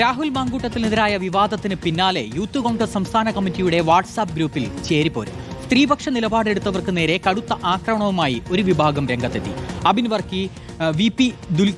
രാഹുൽ മാങ്കൂട്ടത്തിനെതിരായ വിവാദത്തിന് പിന്നാലെ യൂത്ത് കോൺഗ്രസ് സംസ്ഥാന കമ്മിറ്റിയുടെ വാട്സാപ്പ് ഗ്രൂപ്പിൽ ചേരിപ്പോര്. സ്ത്രീപക്ഷ നിലപാടെടുത്തവർക്ക് നേരെ കടുത്ത ആക്രമണവുമായി ഒരു വിഭാഗം രംഗത്തെത്തി. അബിൻ വർക്കി വി പി ദുൽ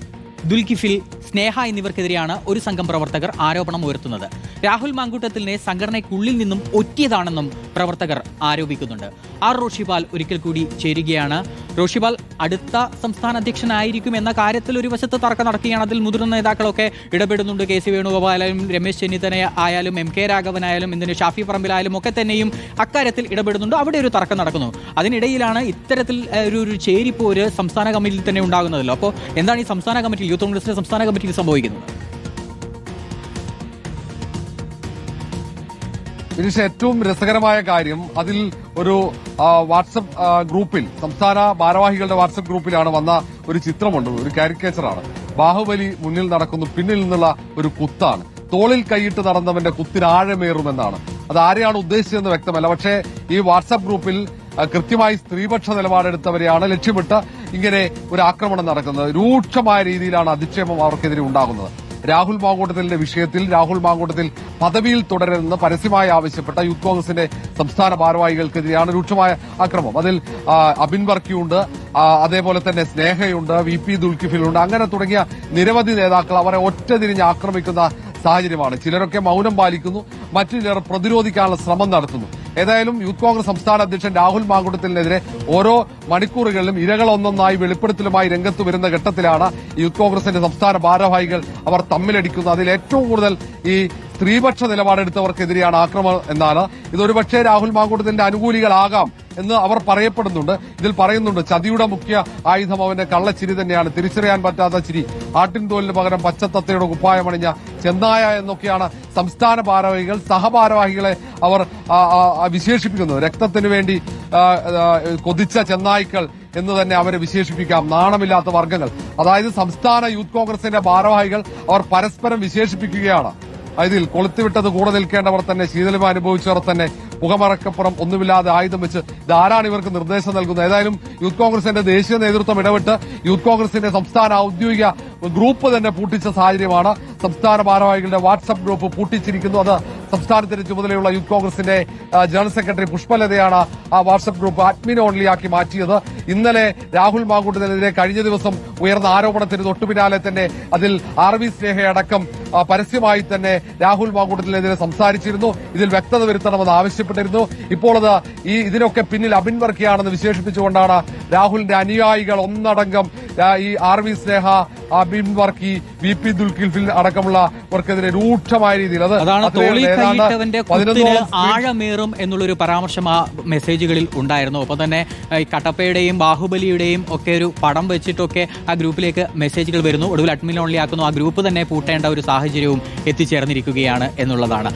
ദുൽകിഫിൽ സ്നേഹ എന്നിവർക്കെതിരെയാണ് ഒരു സംഘം പ്രവർത്തകർ ആരോപണം ഉയർത്തുന്നത്. രാഹുൽ മാങ്കൂട്ടത്തിലിനെ സംഘടനയ്ക്കുള്ളിൽ നിന്നും ഒറ്റിയതാണെന്നും പ്രവർത്തകർ ആരോപിക്കുന്നുണ്ട്. ആർ റോഷിപാൽ ഒരിക്കൽ കൂടി ചേരുകയാണ്. റോഷിപാൽ അടുത്ത സംസ്ഥാന അധ്യക്ഷനായിരിക്കും എന്ന കാര്യത്തിൽ ഒരു വശത്ത് തർക്കം നടക്കുകയാണ്. അതിൽ മുതിർന്ന നേതാക്കളൊക്കെ ഇടപെടുന്നുണ്ട്. കെ സി വേണുഗോപാലായാലും രമേശ് ചെന്നിത്തല ആയാലും എം കെ രാഘവനായാലും എന്തിന് ഷാഫി പറമ്പിലായാലും ഒക്കെ തന്നെയും അക്കാര്യത്തിൽ ഇടപെടുന്നുണ്ട്. അവിടെ ഒരു തർക്കം നടക്കുന്നു. അതിനിടയിലാണ് ഇത്തരത്തിൽ ഒരു ഒരു ചേരിപ്പോര് സംസ്ഥാന കമ്മിറ്റിയിൽ തന്നെ ഉണ്ടാകുന്നതല്ലോ. അപ്പോൾ എന്താണ് ഈ സംസ്ഥാന കമ്മിറ്റിയിൽ യൂത്ത് കോൺഗ്രസിന്റെ സംസ്ഥാന കമ്മിറ്റിയിൽ സംഭവിക്കുന്നത്? ഇതിന് ഏറ്റവും രസകരമായ കാര്യം അതിൽ ഒരു വാട്സപ്പ് ഗ്രൂപ്പിൽ സംസ്ഥാന ഭാരവാഹികളുടെ വാട്സപ്പ് ഗ്രൂപ്പിലാണ് വന്ന ഒരു ചിത്രമുണ്ട്. ഒരു കാരിക്കേച്ചറാണ്. ബാഹുബലി മുന്നിൽ നടക്കുന്നു പിന്നിൽ നിന്നുള്ള ഒരു കുത്താണ്. തോളിൽ കൈയിട്ട് നടന്നവന്റെ കുത്തിന് ആഴമേറുമെന്നാണ്. അത് ആരെയാണ് ഉദ്ദേശിച്ചതെന്ന് വ്യക്തമല്ല. പക്ഷേ ഈ വാട്സപ്പ് ഗ്രൂപ്പിൽ കൃത്യമായി സ്ത്രീപക്ഷ നിലപാടെടുത്തവരെയാണ് ലക്ഷ്യമിട്ട് ഇങ്ങനെ ഒരു ആക്രമണം നടക്കുന്നത്. രൂക്ഷമായ രീതിയിലാണ് അധിക്ഷേപം അവർക്കെതിരെ ഉണ്ടാകുന്നത്. രാഹുൽ മാങ്കോട്ടത്തിലിന്റെ വിഷയത്തിൽ രാഹുൽ മാങ്കൂട്ടത്തിൽ പദവിയിൽ തുടരുമെന്ന് പരസ്യമായി ആവശ്യപ്പെട്ട യൂത്ത് കോൺഗ്രസിന്റെ സംസ്ഥാന ഭാരവാഹികൾക്കെതിരെയാണ് രൂക്ഷമായ ആക്രമം അതിൽ അബിൻ വർക്കിയുണ്ട് അതേപോലെ തന്നെ സ്നേഹയുണ്ട് വി പി ദുൽക്കിഫിലുണ്ട് അങ്ങനെ തുടങ്ങിയ നിരവധി നേതാക്കൾ അവരെ ഒറ്റ തിരിഞ്ഞ് ആക്രമിക്കുന്ന സാഹചര്യമാണ്. ചിലരൊക്കെ മൗനം പാലിക്കുന്നു മറ്റു ചിലർ പ്രതിരോധിക്കാനുള്ള ശ്രമം നടത്തുന്നു. ഏതായാലും യൂത്ത് കോൺഗ്രസ് സംസ്ഥാന അധ്യക്ഷൻ രാഹുൽ മാങ്കുടത്തിനെതിരെ ഓരോ മണിക്കൂറുകളിലും ഇരകൾ ഒന്നൊന്നായി വെളിപ്പെടുത്തലുമായി രംഗത്ത് വരുന്ന ഘട്ടത്തിലാണ് യൂത്ത് കോൺഗ്രസിന്റെ സംസ്ഥാന ഭാരവാഹികൾ അവർ തമ്മിലടിക്കുന്നത്. അതിൽ ഏറ്റവും കൂടുതൽ ഈ സ്ത്രീപക്ഷ നിലപാടെടുത്തവർക്കെതിരെയാണ് ആക്രമണം എന്നാണ്. ഇതൊരു പക്ഷേ രാഹുൽ മാങ്കൂട്ടത്തിന്റെ അനുകൂലികളാകാം എന്ന് അവർ പറയപ്പെടുന്നുണ്ട്. ഇതിൽ പറയുന്നുണ്ട് ചതിയുടെ മുഖ്യ ആയുധം അവന്റെ കള്ളച്ചിരി തന്നെയാണ്. തിരിച്ചറിയാൻ പറ്റാത്ത ചിരി. ആട്ടിൻതോലിന് പകരം പച്ചത്തത്തയുടെ കുപ്പായമണിഞ്ഞ ചെന്നായ എന്നൊക്കെയാണ് സംസ്ഥാന ഭാരവാഹികൾ സഹഭാരവാഹികളെ അവർ വിശേഷിപ്പിക്കുന്നത്. രക്തത്തിനു വേണ്ടി കൊതിച്ച ചെന്നായ്ക്കൾ എന്ന് തന്നെ അവരെ വിശേഷിപ്പിക്കാം. നാണമില്ലാത്ത വർഗങ്ങൾ അതായത് സംസ്ഥാന യൂത്ത് കോൺഗ്രസിന്റെ ഭാരവാഹികൾ അവർ പരസ്പരം വിശേഷിപ്പിക്കുകയാണ്. ഇതിൽ കൊളുത്തിവിട്ടത് കൂടെ നിൽക്കേണ്ടവർ തന്നെ ശീതലം അനുഭവിച്ചവർ തന്നെ മുഖമറക്കപ്പുറം ഒന്നുമില്ലാതെ ആയുധം വെച്ച് ഇതാരാണ് ഇവർക്ക് നിർദ്ദേശം നൽകുന്നത്? ഏതായാലും യൂത്ത് കോൺഗ്രസിന്റെ ദേശീയ നേതൃത്വം ഇടപെട്ട് യൂത്ത് കോൺഗ്രസിന്റെ സംസ്ഥാന ഔദ്യോഗിക ഗ്രൂപ്പ് തന്നെ പൂട്ടിച്ച സാഹചര്യമാണ്. സംസ്ഥാന ഭാരവാഹികളുടെ വാട്സപ്പ് ഗ്രൂപ്പ് പൂട്ടിച്ചിരിക്കുന്നു. അത് സംസ്ഥാനത്തിന്റെ ചുമതലയുള്ള യൂത്ത് കോൺഗ്രസിന്റെ ജനറൽ സെക്രട്ടറി പുഷ്പലതയാണ് ആ വാട്സപ്പ് ഗ്രൂപ്പ് അഡ്മിൻ ഓൺലി ആക്കി മാറ്റിയത്. ഇന്നലെ രാഹുൽ മാങ്കൂട്ടത്തിനെതിരെ കഴിഞ്ഞ ദിവസം ഉയർന്ന ആരോപണത്തിന് തൊട്ടുപിന്നാലെ തന്നെ അതിൽ ആർ വി സ്നേഹയടക്കം പരസ്യമായി തന്നെ രാഹുൽ മാങ്കൂട്ടത്തിനെതിരെ സംസാരിച്ചിരുന്നു. ഇതിൽ വ്യക്തത വരുത്തണമെന്ന് ആവശ്യപ്പെട്ടിരുന്നു. ഇപ്പോൾ അത് ഈ ഇതിനൊക്കെ പിന്നിൽ അബിൻ വർക്കിയാണെന്ന് വിശേഷിപ്പിച്ചുകൊണ്ടാണ് രാഹുലിന്റെ അനുയായികൾ ഒന്നടങ്കം ഈ R V Sneha Abin Varkey V P Dulkiffil അടക്കമുള്ളവർക്കെതിരെ രൂക്ഷമായ രീതിയിൽ. അത് ആഴമേറും എന്നുള്ളൊരു പരാമർശം ആ മെസ്സേജുകളിൽ ഉണ്ടായിരുന്നു. ഒപ്പം തന്നെ ഈ കട്ടപ്പയുടെയും ബാഹുബലിയുടെയും ഒക്കെ ഒരു പടം വെച്ചിട്ടൊക്കെ ആ ഗ്രൂപ്പിലേക്ക് മെസ്സേജുകൾ വരുന്നു. ഒടുവിൽ അഡ്മിൻ ഓൺലി ആക്കുന്നു ആ ഗ്രൂപ്പ് തന്നെ പൂട്ടേണ്ട ഒരു സാഹചര്യവും എത്തിച്ചേർന്നിരിക്കുകയാണ് എന്നുള്ളതാണ്.